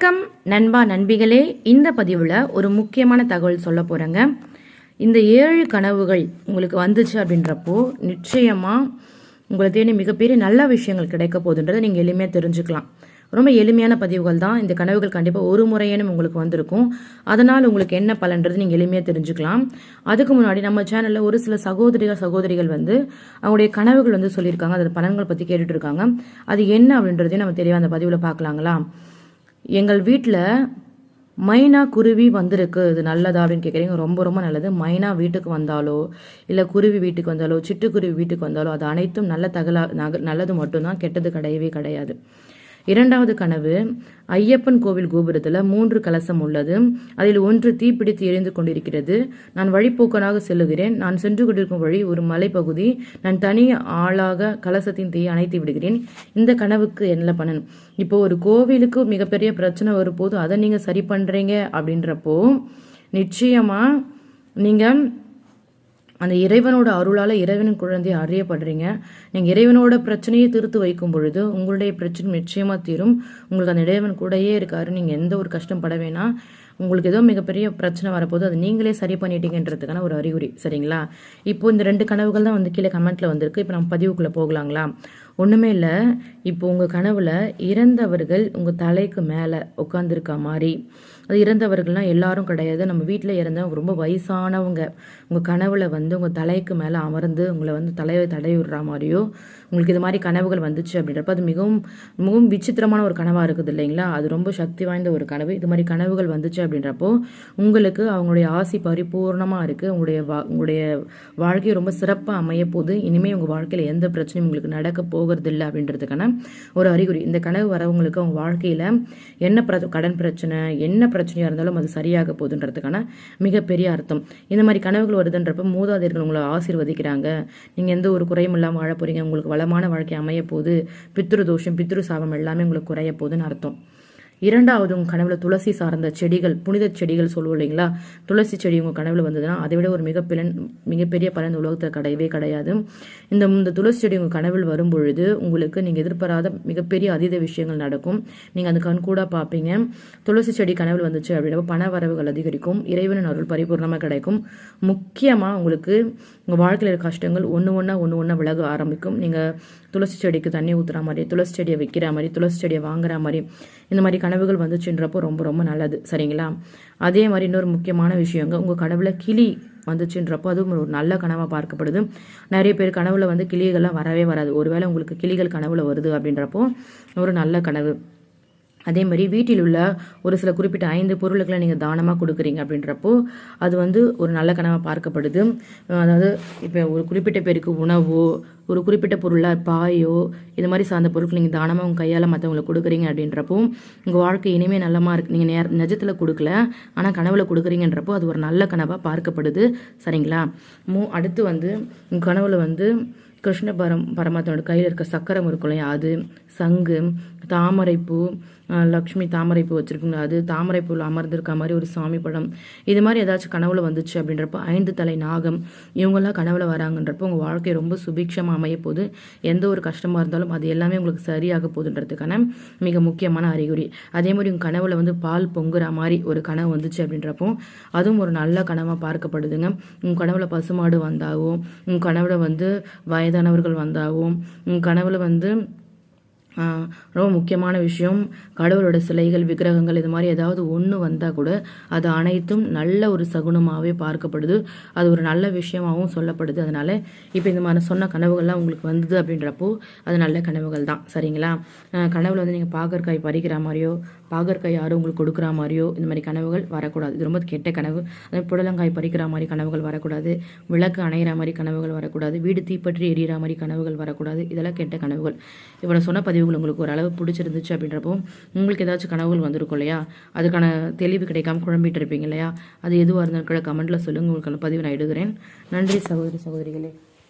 வணக்கம் நண்பா நண்பிகளே. இந்த பதிவில் ஒரு முக்கியமான தகவல் சொல்ல போகிறேங்க இந்த ஏழு கனவுகள் உங்களுக்கு வந்துச்சு அப்படின்றப்போ நிச்சயமாக உங்களை தேடி மிகப்பெரிய நல்ல விஷயங்கள் கிடைக்க போகுதுன்றதை நீங்கள் எளிமையாக தெரிஞ்சுக்கலாம். ரொம்ப எளிமையான பதிவுகள் தான். இந்த கனவுகள் கண்டிப்பாக ஒரு முறையேனும் உங்களுக்கு வந்திருக்கும். அதனால் உங்களுக்கு என்ன பலன்றது நீங்கள் எளிமையாக தெரிஞ்சுக்கலாம். அதுக்கு முன்னாடி நம்ம சேனலில் ஒரு சில சகோதரிகள் சகோதரிகள் வந்து அவங்களுடைய கனவுகள் வந்து சொல்லியிருக்காங்க. அதோட பலன்கள் பற்றி கேட்டுட்டு இருக்காங்க. அது என்ன அப்படின்றதையும் நம்ம தெளிவாக அந்த பதிவில் பார்க்கலாங்களா? எங்கள் வீட்டில் மைனா குருவி வந்திருக்கு. இது நல்லதா அப்படின்னு கேட்குறீங்க ரொம்ப ரொம்ப நல்லது. மைனா வீட்டுக்கு வந்தாலோ இல்லை குருவி வீட்டுக்கு வந்தாலோ சிட்டுக்குருவி வீட்டுக்கு வந்தாலோ அது அனைத்தும் நல்ல தகலா நக நல்லது மட்டும்தான். கெட்டது கிடையவே கிடையாது. இரண்டாவது கனவு ஐயப்பன் கோவில் கோபுரத்தில் மூன்று கலசம் உள்ளது. அதில் ஒன்று தீப்பிடித்து எரிந்து கொண்டிருக்கிறது. நான் வழிப்போக்கனாக செல்லுகிறேன். நான் சென்று கொண்டிருக்கும் வழி ஒரு மலைப்பகுதி. நான் தனி ஆளாக கலசத்தின் தீயை அணைத்து விடுகிறேன். இந்த கனவுக்கு என்ன பண்ணன் இப்போ ஒரு கோவிலுக்கு மிகப்பெரிய பிரச்சனை வரும்போது அதை நீங்கள் சரி பண்ணுறீங்க அப்படின்றப்போ நிச்சயமாக நீங்கள் அந்த இறைவனோட அருளால் இறைவனின் குழந்தையை அறியப்படுறீங்க. நீங்கள் இறைவனோட பிரச்சனையை தீர்த்து வைக்கும் பொழுது உங்களுடைய பிரச்சனை நிச்சயமாக தீரும். உங்களுக்கு அந்த இறைவன் கூடயே இருக்காரு. நீங்கள் எந்த ஒரு கஷ்டம் பட வேணாம் உங்களுக்கு ஏதோ மிகப்பெரிய பிரச்சனை வரப்போது அது நீங்களே சரி பண்ணிட்டீங்கன்றதுக்கான ஒரு அறிகுறி. சரிங்களா? இப்போ இந்த ரெண்டு கனவுகள் தான் வந்து கீழே கமெண்ட்டில் வந்திருக்கு. இப்போ நம்ம பதிவுக்குள்ளே போகலாங்களா? ஒன்றுமே இல்லை. இப்போ உங்கள் கனவில் இறந்தவர்கள் உங்கள் தலைக்கு மேலே உட்காந்துருக்க மாதிரி அது இறந்தவர்கள்லாம் எல்லாரும் கிடையாது. நம்ம வீட்டில் இறந்தவங்க ரொம்ப வயசானவங்க. உங்கள் கனவில் வந்து உங்கள் தலைக்கு மேலே அமர்ந்து உங்களை வந்து தலையை தடவி விடுற மாதிரியோ உங்களுக்கு இது மாதிரி கனவுகள் வந்துச்சு அப்படின்றப்ப அது மிகவும் மிகவும் விசித்திரமான ஒரு கனவாக இருக்குது இல்லைங்களா? அது ரொம்ப சக்தி வாய்ந்த ஒரு கனவு. இது மாதிரி கனவுகள் வந்துச்சு அப்படின்றப்போ உங்களுக்கு அவங்களுடைய ஆசி பரிபூர்ணமாக இருக்குது உங்களுடைய வா உங்களுடைய வாழ்க்கை ரொம்ப சிறப்பாக அமைய போது இனிமேல் உங்கள் வாழ்க்கையில் எந்த பிரச்சனையும் உங்களுக்கு நடக்க போகிறது இல்லை அப்படின்றதுக்கான ஒரு அறிகுறி. இந்த கனவு வரவங்களுக்கு அவங்க வாழ்க்கையில் என்ன பிர கடன் பிரச்சனை என்ன பிரச்சனையாக இருந்தாலும் அது சரியாக போகுதுன்றதுக்கான மிகப்பெரிய அர்த்தம். இந்த மாதிரி கனவுகள் வருதுன்றப்ப மூதாதையர்கள் உங்களை ஆசீர்வதிக்கிறாங்க. நீங்கள் எந்த ஒரு குறையும் இல்லாமல் வாழ போகிறீங்க உங்களுக்கு வளமான வாழ்க்கை அமைய போகுது. பித்ரு தோஷம் பித்ரு சாபம் எல்லாமே உங்களுக்கு குறைய போகுதுன்னு அர்த்தம். இரண்டாவது உங்கள் கனவுல துளசி சார்ந்த செடிகள் புனித செடிகள் சொல்லுவோம் இல்லைங்களா? துளசி செடி உங்கள் கனவுல வந்ததுன்னா அதை விட ஒரு மிக பிளன் மிகப்பெரிய பலன் உலகத்தில் கிடையவே கிடையாது. இந்த இந்த துளசி செடி உங்கள் கனவில் வரும் பொழுது உங்களுக்கு நீங்கள் எதிர்பாராத மிகப்பெரிய அதீத விஷயங்கள் நடக்கும். நீங்கள் அந்த கண் கூட பார்ப்பீங்க. துளசி செடி கனவில் வந்துச்சு அப்படின்னா பண வரவுகள் அதிகரிக்கும் இறைவனின் அருள் பரிபூர்ணமாக கிடைக்கும். முக்கியமாக உங்களுக்கு உங்கள் வாழ்க்கையில் இருக்கிற கஷ்டங்கள் ஒன்று ஒன்றா ஒன்று ஒன்றா விலக ஆரம்பிக்கும். நீங்கள் துளசி செடிக்கு தண்ணி ஊற்றுற மாதிரி துளசி செடியை வைக்கிற மாதிரி துளசி செடியை வாங்குற மாதிரி இந்த மாதிரி கனவுகள் வந்துச்சுன்றப்போ ரொம்ப ரொம்ப நல்லது. சரிங்களா? அதே மாதிரி இன்னொரு முக்கியமான விஷயங்க உங்கள் கனவுல கிளி வந்துச்சுன்றப்போ அதுவும் ஒரு நல்ல கனவாக பார்க்கப்படுது. நிறைய பேர் கனவுல வந்து கிளிகள்லாம் வரவே வராது. ஒருவேளை உங்களுக்கு கிளிகள் கனவுல வருது அப்படின்றப்போ ஒரு நல்ல கனவு. அதே மாதிரி வீட்டில் உள்ள ஒரு சில குறிப்பிட்ட ஐந்து பொருளுக்களை நீங்கள் தானமாக கொடுக்குறீங்க அப்படின்றப்போ அது வந்து ஒரு நல்ல கனவாக பார்க்கப்படுது. அதாவது இப்போ ஒரு குறிப்பிட்ட பேருக்கு உணவோ ஒரு குறிப்பிட்ட பொருளாக பாயோ இது மாதிரி சார்ந்த பொருட்கள் நீங்கள் தானமாக உங்கள் கையால் மற்றவங்களுக்கு கொடுக்குறீங்க அப்படின்றப்போ உங்கள் வாழ்க்கை இனிமேல் நல்லமாக இருக்கு. நீங்கள் நேர் நிஜத்தில் கொடுக்கல ஆனால் கனவில் கொடுக்குறீங்கன்றப்போ அது ஒரு நல்ல கனவாக பார்க்கப்படுது. சரிங்களா? மூ அடுத்து வந்து உங்கள் கனவில் வந்து கிருஷ்ண பரம் பரமாத்மனோட கையில் இருக்க சக்கரம் இருக்கும் இல்லையா? அது சங்கு தாமரைப்பூ லக்ஷ்மி தாமரைப்பூ வச்சுருக்குங்க. அது தாமரைப்பூவில் அமர்ந்திருக்க மாதிரி ஒரு சாமி படம். இது மாதிரி ஏதாச்சும் கனவுல வந்துச்சு அப்படின்றப்போ ஐந்து தலை நாகம் இவங்கெல்லாம் கனவுல வராங்கன்றப்போ உங்கள் வாழ்க்கை ரொம்ப சுபிக்ஷமாக அமைய போது எந்த ஒரு கஷ்டமாக இருந்தாலும் அது எல்லாமே உங்களுக்கு சரியாக போகுதுன்றதுக்கான மிக முக்கியமான அறிகுறி. அதே மாதிரி உங்கள் கனவுல வந்து பால் பொங்குற மாதிரி ஒரு கனவு வந்துச்சு அப்படின்றப்போ அதுவும் ஒரு நல்ல கனவாக பார்க்கப்படுதுங்க. உங்கள் கனவுல பசுமாடு வந்தாவோ உங்கள் கனவுல வந்து வய வயதானவர்கள் வந்தாகும் கனவில் கனவுல வந்து ரொம்ப முக்கியமான விஷயம் கடவுளோட சிலைகள் விக்கிரகங்கள் இது மாதிரி ஏதாவது ஒன்று வந்தால் கூட அது அனைத்தும் நல்ல ஒரு சகுனமாகவே பார்க்கப்படுது. அது ஒரு நல்ல விஷயமாகவும் சொல்லப்படுது. அதனால் இப்போ இந்த மாதிரி சொன்ன கனவுகள்லாம் உங்களுக்கு வந்தது அப்படின்றப்போ அது நல்ல கனவுகள் தான். சரிங்களா? கனவுல வந்து நீங்கள் பாகற்காய் பறிக்கிற மாதிரியோ பாகற்காய் யாரும் உங்களுக்கு கொடுக்குற மாதிரியோ இந்த மாதிரி கனவுகள் வரக்கூடாது. இது ரொம்ப கெட்ட கனவு. அதே புடலங்காய் பறிக்கிற மாதிரி கனவுகள் வரக்கூடாது. விளக்கு அணையிற மாதிரி கனவுகள் வரக்கூடாது. வீடு தீப்பற்றி எரியிற மாதிரி கனவுகள் வரக்கூடாது. இதெல்லாம் கெட்ட கனவுகள். இவ்வளோ சொன்ன பதிவுகள் உங்களுக்கு ஓரளவு பிடிச்சிருந்துச்சு அப்படின்றப்போ உங்களுக்கு ஏதாச்சும் கனவுகள் வந்திருக்கும் இல்லையா? அதுக்கான தெளிவு கிடைக்காம குழம்பிட்டு இருப்பீங்க இல்லையா? அது எதுவாக இருந்தாலும் கூட கமெண்ட்டில் சொல்லுங்கள் உங்களுக்கான பதிவு நான் எடுக்கிறேன் நன்றி சகோதரி சகோதரிகளே.